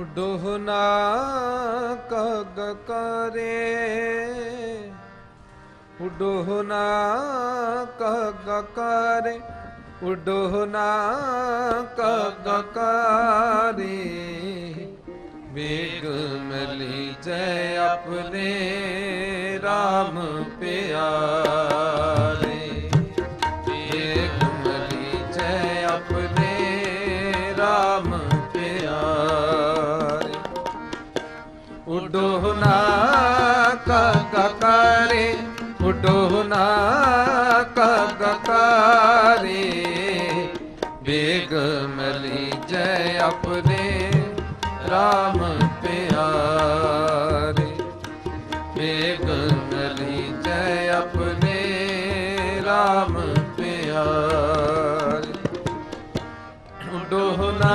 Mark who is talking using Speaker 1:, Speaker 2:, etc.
Speaker 1: ਡੋਹਨਾ ਕਗ ਕਰੇ। ਉਡੋਹਨਾ ਕਗ ਕਰੇ। ਉਡੋਹਨਾ ਕਗ ਕਰੇ। ਵੇਗ ਮਲੀ ਜੈ ਆਪਣੇ RAM ਪਿਆਰੇ। ਵੇਗ ਮਲੀ ਜੈ ਆਪਣੇ RAM ਉਡੋਹਨਾ ਕਗ ਕਰੇ ਉਡੋਹਨਾ ਕਗ ਕਰੇ ਵੇਗ ਮਲੀ ਜੈ ਆਪਣੇ RAM ਪਿਆਰੇ। ਵੇਗ ਮਲੀ ਜੈ ਆਪਣੇ RAM ਪਿਆਰੇ। ਉਡੋਹਨਾ